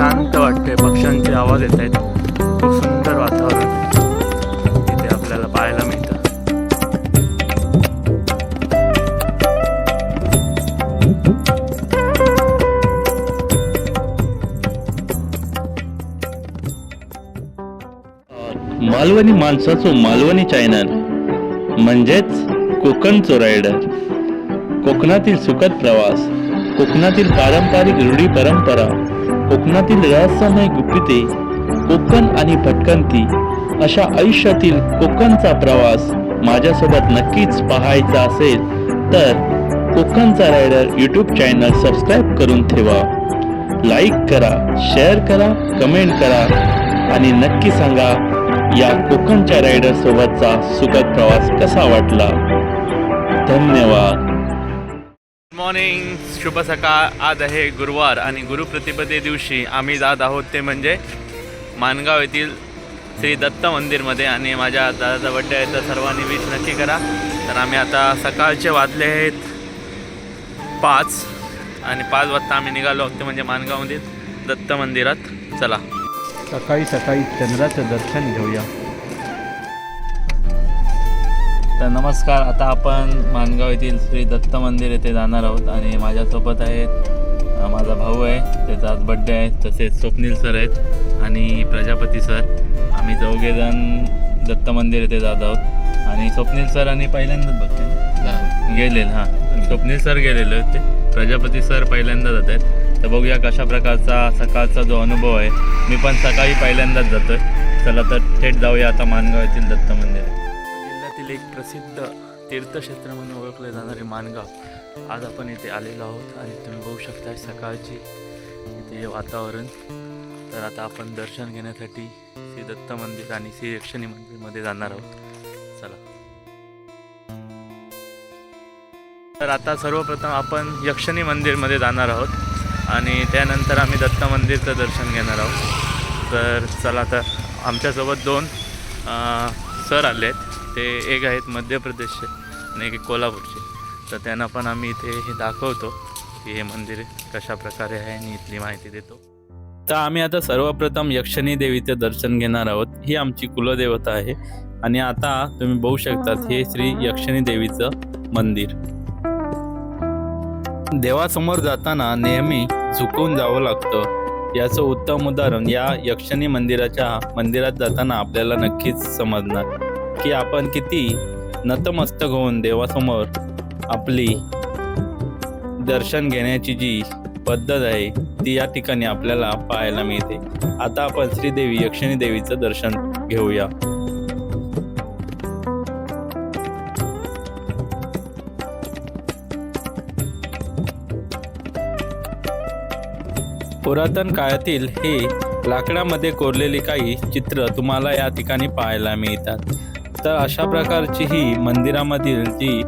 शांत वाटते पक्ष्यांचे आवाज येत आहेत. खूप सुंदर वातावरण इथे आपल्याला पाहायला मिळतं. मालवणी माणसाचो मालवणी चायनल म्हणजेच कोकणचो रायडर कोकणातील सुखद प्रवास कोकणातील पारंपरिक रूढी परंपरा कोकणातील रहस्यमय गुपिते कोकण आणि भटकंती अशा आयुष्यातील कोकणचा प्रवास माझ्यासोबत नक्कीच पाहायचा असेल तर कोकणचा रायडर यूट्यूब चॅनल सबस्क्राईब करून ठेवा. लाईक करा शेअर करा कमेंट करा आणि नक्की सांगा या कोकणच्या रायडर सोबतचा सुखद प्रवास कसा वाटला? धन्यवाद. मॉर्निंग शुभ सकाळ. आज आहे गुरुवार आणि गुरुप्रतिपदे दिवशी आम्ही जात आहोत ते म्हणजे मानगाव येथील श्री दत्त मंदिरमध्ये आणि माझ्या दादाचा बड्डे आहे तर सर्वांनी विश नक्की करा. तर आम्ही आता सकाळचे वाजले आहेत पाच आणि पाच वाजता आम्ही निघालो आहोत ते म्हणजे मानगावमधील दत्त मंदिरात. चला. सकाळी सकाळी चंद्राचं दर्शन घेऊया. तर नमस्कार आता आपण मानगाव येथील श्री दत्त मंदिर येथे जाणार आहोत आणि माझ्यासोबत आहेत माझा भाऊ आहे त्याचा आज बड्डे आहे तसेच स्वप्नील सर आहेत आणि प्रजापती सर आम्ही चौघेजण दत्त मंदिर येथे जात आहोत. आणि स्वप्नील सर आणि पहिल्यांदाच बघते. गेलेल हां. स्वप्नील सर गेलेले होते. प्रजापती सर पहिल्यांदा जात आहेत. तर बघूया कशा प्रकारचा सकाळचा जो अनुभव आहे. मी पण सकाळी पहिल्यांदाच जातोय. चला तर थेट जाऊया आता मानगाव येथील दत्त मंदिर. जिल्ह्यातील एक प्रसिद्ध तीर्थक्षेत्र म्हणून ओळखले जाणारे मानगाव. आज आपण इथे आलेलो आहोत आणि तुम्ही बघू शकता सकाळची इथे वातावरण. तर आता आपण दर्शन घेण्यासाठी श्री दत्त मंदिर आणि श्री यक्षणी मंदिरमध्ये जाणार आहोत. चला. तर आता सर्वप्रथम आपण यक्षणी मंदिरमध्ये जाणार आहोत आणि त्यानंतर आम्ही दत्त मंदिरचं दर्शन घेणार आहोत. तर चला तर आमच्यासोबत दोन सर आले आहेत ते एक आहेत मध्य प्रदेशचे आणि एक कोल्हापूरचे. तर त्यांना पण आम्ही इथे हे दाखवतो की हे मंदिर कशा प्रकारे आहे आणि इथली माहिती देतो. तर आम्ही आता सर्वप्रथम यक्षणी देवीचे दर्शन घेणार आहोत. ही आमची कुलदेवता आहे. आणि आता तुम्ही बघू शकतात हे श्री यक्षणी देवीचं मंदिर. देवासमोर जाताना नेहमी झुकून जावं लागतं. याचं उत्तम उदाहरण या यक्षणी मंदिराच्या मंदिरात जाताना आपल्याला नक्कीच समजणार. की आपण किती नतमस्तक होऊन देवासमोर आपली दर्शन घेण्याची जी पद्धत आहे ती या ठिकाणी आपल्याला पाहायला मिळते. आता आपण श्रीदेवी यक्षिणी देवीचं दर्शन घेऊया. पुरातन काळातील हे लाकडामध्ये कोरलेली काही चित्र तुम्हाला या ठिकाणी पाहायला मिळतात. तर अशा प्रकारची ही मंदिरामधील जी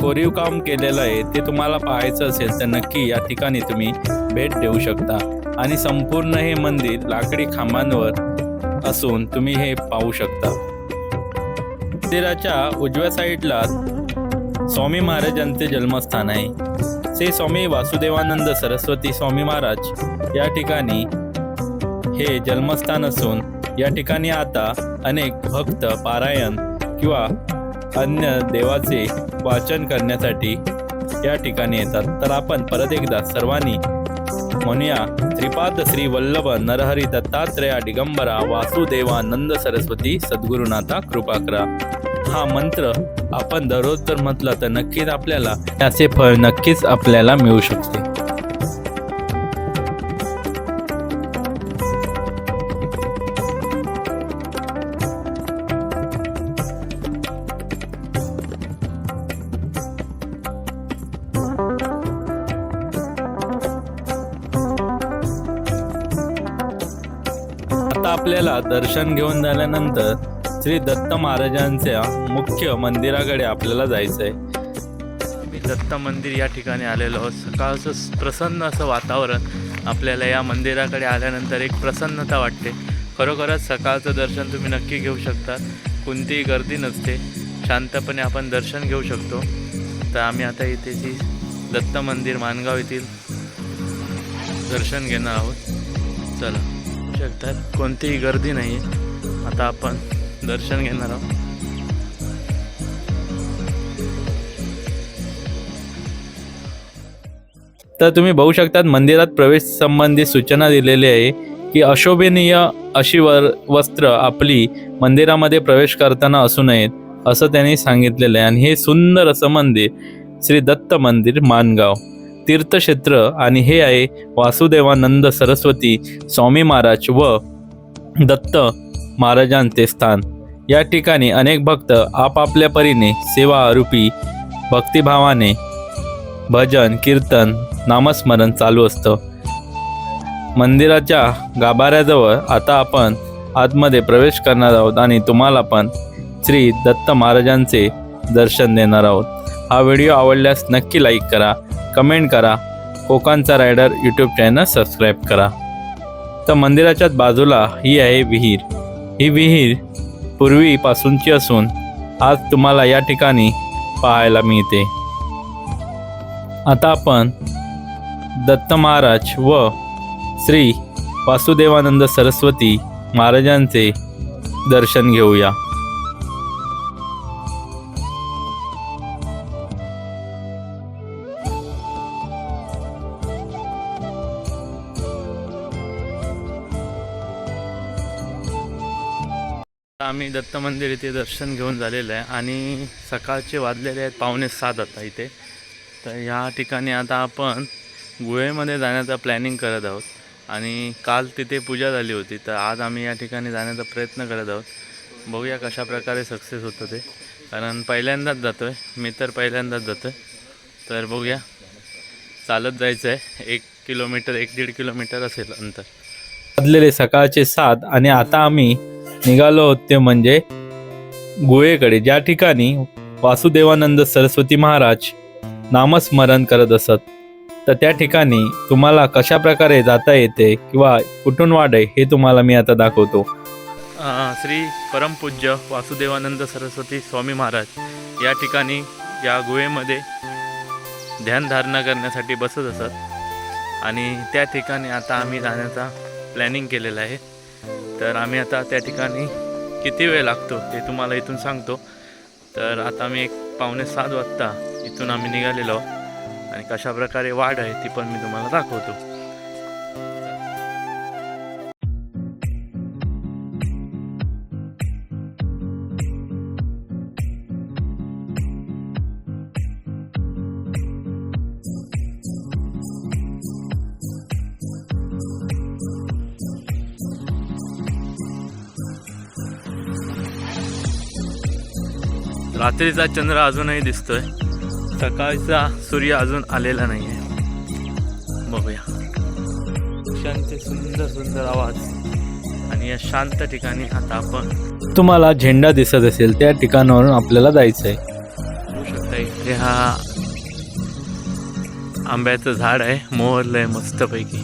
कोरीव काम केलेलं आहे ते तुम्हाला पाहायचं असेल तर नक्की या ठिकाणी तुम्ही भेट देऊ शकता. आणि संपूर्ण हे मंदिर लाकडी खांबांवर असून तुम्ही हे पाहू शकता. मंदिराच्या उजव्या साईडला स्वामी महाराजांचे जन्मस्थान आहे. श्री स्वामी वासुदेवानंद सरस्वती स्वामी महाराज या ठिकाणी हे जन्मस्थान असून या ठिकाणी आता अनेक भक्त पारायण किंवा अन्य देवाचे वाचन करण्यासाठी या ठिकाणी येतात. तर आपण परत एकदा सर्वांनी म्हणूया त्रिपाद श्री वल्लभ नरहरी दत्तात्रेया दिगंबरा वासुदेवानंद सरस्वती सद्गुरुनाथा कृपा करा. हा मंत्र आपण दररोज जर म्हटलं तर नक्कीच आपल्याला त्याचे फळ नक्कीच आपल्याला मिळू शकते. आता आपल्याला दर्शन घेऊन झाल्यानंतर श्री दत्त महाराजांच्या मुख्य मंदिराकडे आपल्याला जायचं आहे दत्त मंदिर या ठिकाणी आलेलो आहोत. सकाळचं प्रसन्न असं वातावरण आपल्याला या मंदिराकडे आल्यानंतर एक प्रसन्नता वाटते. खरोखरच सकाळचं दर्शन तुम्ही नक्की घेऊ शकता. कोणतीही गर्दी नसते. शांतपणे आपण दर्शन घेऊ शकतो. तर आम्ही आता इथे जी दत्त मंदिर मानगाव येथील दर्शन घेणार आहोत. चला. शकतात. कोणतीही गर्दी नाही. आता आपण दर्शन घेणार आहोत. तर तुम्ही बघू शकतात मंदिरात प्रवेश संबंधी सूचना दिलेली आहे की अशोभनीय अशी वर वस्त्र आपली मंदिरामध्ये प्रवेश करताना असू नयेत असं त्यांनी सांगितलेलं आहे. आणि हे सुंदर असं मंदिर श्री दत्त मंदिर मानगाव. तीर्थक्षेत्र आणि हे आहे वासुदेवानंद सरस्वती स्वामी महाराज व दत्त महाराजांचे स्थान. या ठिकाणी अनेक भक्त आपापल्या परीने सेवा आरोपी भक्तिभावाने भजन कीर्तन नामस्मरण चालू असतं. मंदिराच्या गाभाऱ्याजवळ आता आपण आतमध्ये प्रवेश करणार आहोत आणि तुम्हाला पण श्री दत्त महाराजांचे दर्शन देणार आहोत. हा व्हिडिओ आवडल्यास नक्की लाईक करा. कमेंट करा. कोकणचा रायडर यूट्यूब चॅनल सबस्क्राईब करा. तर मंदिराच्याच बाजूला ही आहे विहीर. ही विहीर पूर्वीपासूनची असून आज तुम्हाला या ठिकाणी पाहायला मिळते. आता आपण दत्त महाराज व श्री वासुदेवानंद सरस्वती महाराजांचे दर्शन घेऊया. आम्ही दत्त मंदिर इथे दर्शन घेऊन झालेलं आहे. आणि सकाळचे वाजलेले आहेत पावणे सात आता इथे. तर ह्या ठिकाणी आता आपण गुहेमध्ये जाण्याचा प्लॅनिंग करत आहोत. आणि काल तिथे पूजा झाली होती तर आज आम्ही या ठिकाणी जाण्याचा प्रयत्न करत आहोत. बघूया कशा प्रकारे सक्सेस होतं ते. कारण पहिल्यांदाच जातो आहे मी तर पहिल्यांदाच जातो आहे तर बघूया. चालत जायचं आहे एक किलोमीटर एक दीड किलोमीटर असेल अंतर. वाजलेले सकाळचे सात आणि आता आम्ही निघालो ते म्हणजे गुहेकडे. ज्या ठिकाणी वासुदेवानंद सरस्वती महाराज नामस्मरण करत असत तर त्या ठिकाणी तुम्हाला कशा प्रकारे जाता येते किंवा कुठून वाढे हे तुम्हाला मी आता दाखवतो. श्री परमपूज्य वासुदेवानंद सरस्वती स्वामी महाराज या ठिकाणी या गुहेमध्ये ध्यानधारणा करण्यासाठी बसत असत. आणि त्या ठिकाणी आता आम्ही जाण्याचा प्लॅनिंग केलेला आहे. तर आम्ही आता त्या ठिकाणी किती वेळ लागतो ते तुम्हाला इथून सांगतो. तर आता मी एक पावणे सात वाजता इथून आम्ही निघालेलो आहोत. आणि कशा प्रकारे वाढ आहे ती पण मी तुम्हाला दाखवतो. रात्रीचा चंद्र अजूनही दिसतोय. सकाळचा सूर्य अजून आलेला नाही आहे बघूया. पक्ष्यांचे सुंदर सुंदर आवाज आणि या शांत ठिकाणी आता आपण तुम्हाला झेंडा दिसत असेल त्या ठिकाणावरून आपल्याला जायचं आहे बघू शकता इथे हा आंब्याचं झाड आहे. मोहरलंय मस्तपैकी.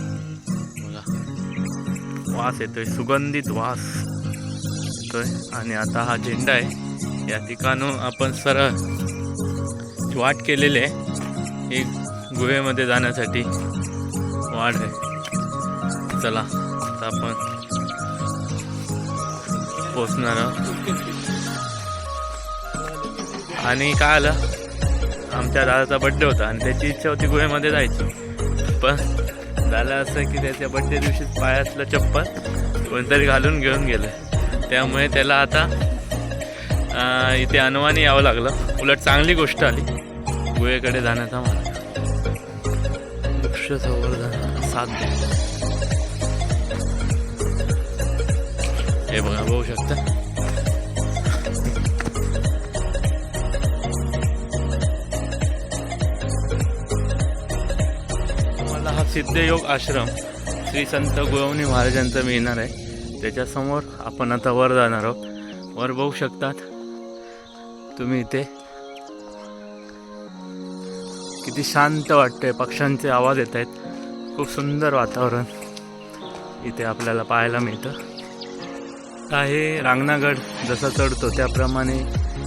बघा. वास येतोय. सुगंधित वास येतोय. आणि आता हा झेंडा आहे. या ठिकाणून आपण सरळ वाट केलेली आहे. गुहेमध्ये जाण्यासाठी वाढ आहे. चला आता आपण पोचणार आहोत. आणि काय आलं? आमच्या दादाचा बड्डे होता आणि त्याची इच्छा होती गुहेमध्ये जायची. पण झालं असं की त्याच्या बड्डे दिवशीच पायातलं चप्पल कोणतरी घालून घेऊन गेलं. त्यामुळे त्याला आता इथे अनवानी यावं लागलं. उलट चांगली गोष्ट आली. गुहेकडे जाण्याचा मला वृक्ष संवर्धन साथ दे हे बघा बघू शकता. तुम्हाला हा सिद्धयोग आश्रम श्री संत गोवणी महाराजांचा मिळणार आहे. त्याच्यासमोर आपण आता वर जाणार आहोत. वर बघू शकतात. तुम्ही इथे? किती शांत वाटतंय पक्ष्यांचे आवाज येत आहेत. खूप सुंदर वातावरण इथे आपल्याला पाहायला मिळतं. आहे रांगणागड जसा चढतो त्याप्रमाणे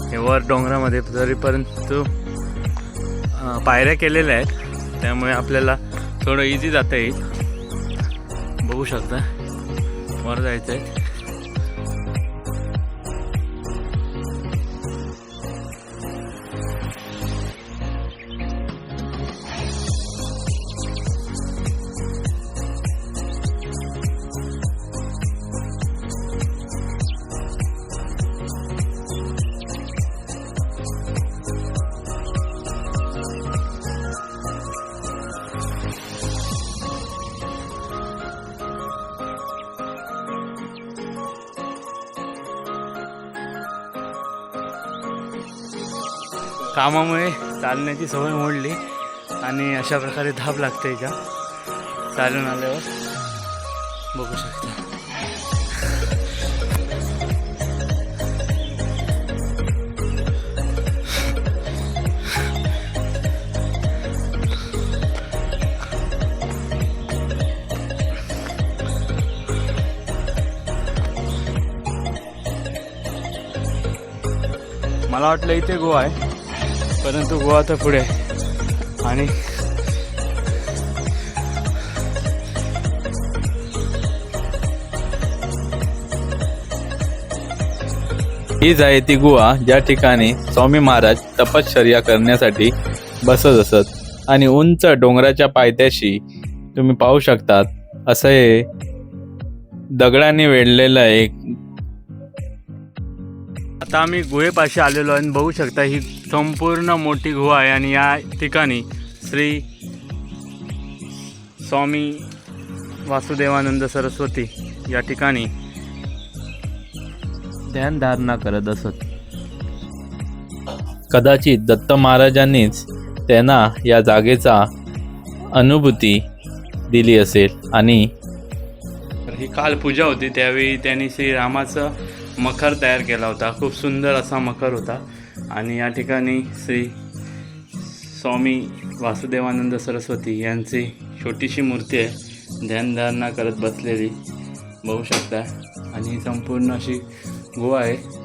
हे वर डोंगरामध्ये जरीपर्यंत पायऱ्या केलेल्या आहेत त्यामुळे आपल्याला थोडं इझी जाता येईल बघू शकता. वर जायचं आहे कामामुळे चालण्याची सवय मोडली आणि अशा प्रकारे धाप लागते का चालून आल्यावर बघू शकता. मला वाटलं इथे गोवा आहे. परंतु गोवा तर पुढे. आणि हीच आहे ती गुहा ज्या ठिकाणी स्वामी महाराज तपश्चर्या करण्यासाठी बसत असत आणि उंच डोंगराच्या पायथ्याशी तुम्ही पाहू शकतात असं हे दगडाने वेढलेलं एक आता आम्ही गुहेपाशी आलेलो आहे आणि बघू शकता ही संपूर्ण मोठी गुहा आहे आणि या ठिकाणी श्री स्वामी वासुदेवानंद सरस्वती या ठिकाणी ध्यानधारणा करत असत. कदाचित दत्त महाराजांनीच त्यांना या जागेचा अनुभूती दिली असेल आणि ही काल पूजा होती त्यावेळी त्यांनी श्रीरामाचं मखर तयार केला होता. खूप सुंदर असा मखर होता. आणि या ठिकाणी श्री स्वामी वासुदेवानंद सरस्वती यांची छोटीशी मूर्ती आहे. ध्यानधारणा करत बसलेली. बघू शकता. आणि ही संपूर्ण अशी गुहा आहे.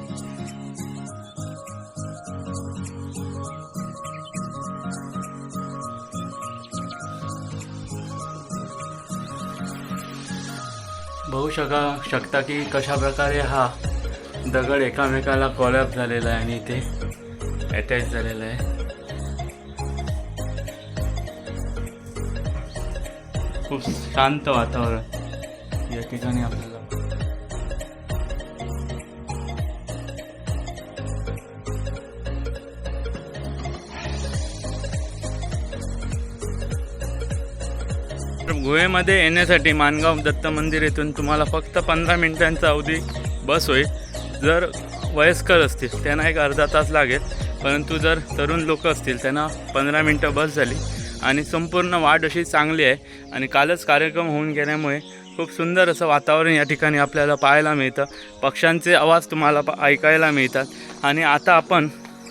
बघू शका शकता की कशा प्रकारे हा दगड एकामेकाला कॉलॅप झालेला आहे आणि इथे अटॅच झालेला आहे. खूप शांत वातावरण या ठिकाणी आपल्याला. गुहेमध्ये येण्यासाठी मानगाव दत्त मंदिर येथून तुम्हाला फक्त पंधरा मिनिटांचा अवधी बस होईल. जर वयस्कर असतील त्यांना एक अर्धा तास लागेल. परंतु जर तरुण लोक असतील त्यांना पंधरा मिनटं बस झाली. आणि संपूर्ण वाट अशी चांगली आहे. आणि कालच कार्यक्रम होऊन गेल्यामुळे खूप सुंदर असं वातावरण या ठिकाणी आपल्याला पाहायला मिळतं. पक्ष्यांचे आवाज तुम्हाला प ऐकायला मिळतात. आणि आता आपण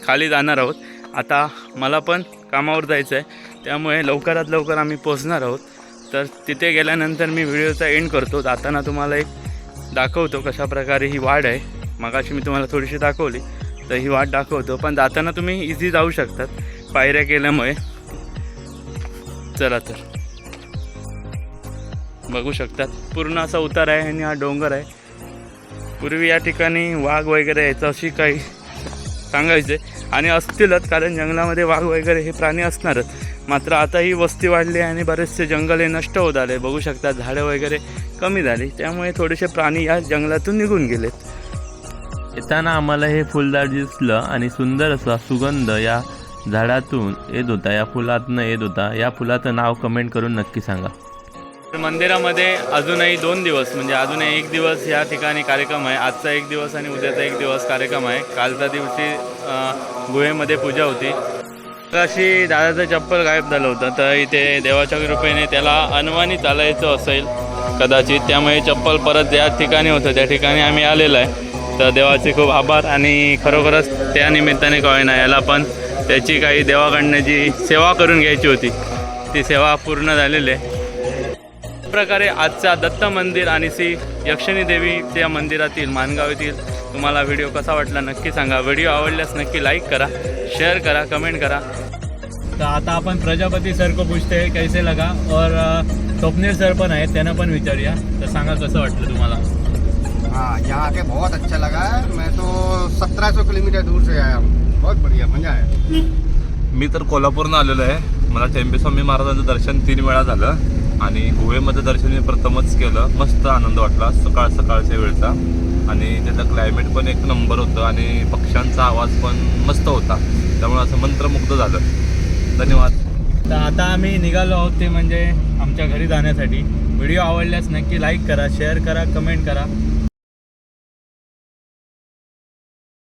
खाली जाणार आहोत. आता मला पण कामावर जायचं आहे त्यामुळे लवकरात लवकर आम्ही पोचणार आहोत. तर तिथे गेल्यानंतर मी व्हिडिओचा एंड करतो. जाताना तुम्हाला एक दाखवतो कशा प्रकारे ही वाढ आहे. मगाशी मी तुम्हाला थोडीशी दाखवली तर ही वाट दाखवतो. पण जाताना तुम्ही इझी जाऊ शकतात. पायऱ्या केल्यामुळे. चला तर. बघू शकतात. पूर्ण असा उतार आहे आणि हा डोंगर आहे. पूर्वी या ठिकाणी वाघ वगैरे यायचं अशी काही सांगायचे. आणि असतीलच कारण जंगलामध्ये वाघ वगैरे हे प्राणी असणारच. मात्र आता ही वस्ती वाढली आणि बरेचसे जंगल हे नष्ट होत आले. बघू शकता झाडं वगैरे कमी झाली. त्यामुळे थोडेसे प्राणी या जंगलातून निघून गेलेत. येताना आम्हाला हे फुलदार दिसलं आणि सुंदर असा सुगंध या झाडातून येत होता या फुलातनं येत होता. या फुलाचं नाव कमेंट करून नक्की सांगा. तर मंदिरामध्ये अजूनही दोन दिवस म्हणजे अजूनही एक दिवस या ठिकाणी कार्यक्रम आहे. आजचा एक दिवस आणि उद्याचा एक दिवस कार्यक्रम आहे. कालच्या दिवशी गुहेमध्ये पूजा होती. तर अशी दादाचं चप्पल गायब झालं होतं. तर इथे देवाच्या कृपेने त्याला अनवाणी चालायचं असेल कदाचित. त्यामुळे चप्पल परत ज्या ठिकाणी होतं त्या ठिकाणी आम्ही आलेलो आहे. तर देवाचे खूप आभार आणि खरोखरच त्या निमित्ताने काय याला पण त्याची काही देवाकडनं जी सेवा करून घ्यायची होती ती सेवा पूर्ण झालेली आहे. प्रकारे आजचा दत्त मंदिर आणि श्री यक्षिणी देवीच्या मंदिरातील मानगाव येथील तुम्हाला व्हिडिओ कसा वाटला नक्की सांगा. व्हिडिओ आवडल्यास नक्की लाईक करा शेअर करा कमेंट करा. तर आता आपण प्रजापती सर को पूछते कैसे लगा? और स्वप्नील सर पण आहेत त्यांना पण विचारूया. तर सांगा कसं वाटलं तुम्हाला? हाँ यहाँ आके बहुत अच्छा लगा। है मैं तो सत्रह सौ किलोमीटर दूर से आया हूँ। बहुत बढ़िया मजा है मी तर कोल्हापूरनं आलेलो आहे. मला टेंबेस्वामी महाराजांचं दर्शन तीन वेळा झालं आणि गुहेमध्ये दर्शन मी प्रथमच केलं. मस्त आनंद वाटला सकाळ सकाळच्या वेळचा. आणि त्याचं क्लायमेट पण एक नंबर होतं आणि पक्ष्यांचा आवाज पण मस्त होता. त्यामुळे असं मंत्रमुग्ध झालं. धन्यवाद. तर आता आम्ही निघालो आहोत ते म्हणजे आमच्या घरी जाण्यासाठी. व्हिडिओ आवडल्यास नक्की लाईक करा शेअर करा कमेंट करा.